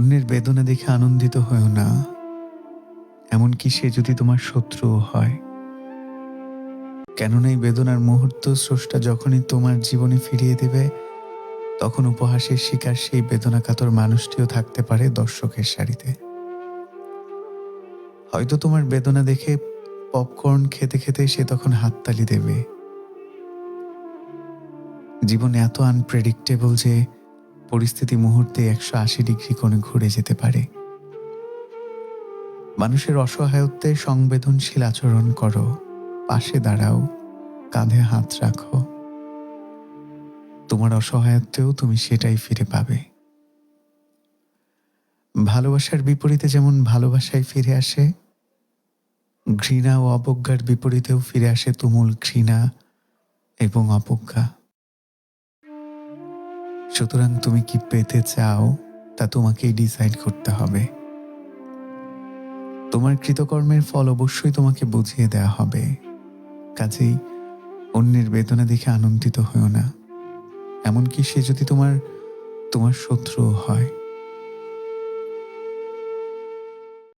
অন্যের বেদনা দেখে আনন্দিত হয়েও না। এমনকি সে যদি তোমার শত্রুও হয়। কেননা এই বেদনার মুহূর্ত স্রষ্টা যখনই তোমার জীবনে ফিরিয়ে দেবে, তখন উপহাসের শিকার সেই বেদনা কাতর মানুষটিও থাকতে পারে দর্শকের সারিতে। হয়তো তোমার বেদনা দেখে পপকর্ন খেতে খেতে সে তখন হাততালি দেবে। জীবন এত আনপ্রেডিক্টেবল যে পরিস্থিতি মুহূর্তে একশো আশি ডিগ্রি কোণে ঘুরে যেতে পারে। মানুষের অসহায়ত্বে সংবেদনশীল আচরণ করো। পাশে দাঁড়াও। কাঁধে হাত রাখো। তোমার অসহায়ত্বেও তুমি সেটাই ফিরে পাবে। ভালোবাসার বিপরীতে যেমন ভালোবাসায় ফিরে আসে, ঘৃণা ও অবজ্ঞার বিপরীতেও ফিরে আসে তুমুল ঘৃণা এবং অবজ্ঞা। সুতরাং তুমি কি পেতে চাও তা তোমাকেই ডিসাইড করতে হবে। তোমার কৃতকর্মের ফল অবশ্যই তোমাকে বুঝিয়ে দেওয়া হবে। কাজেই অন্যের বেদনা দেখে আনন্দিত হও না। এমনকি সে যদি তোমার তোমার শত্রুও হয়।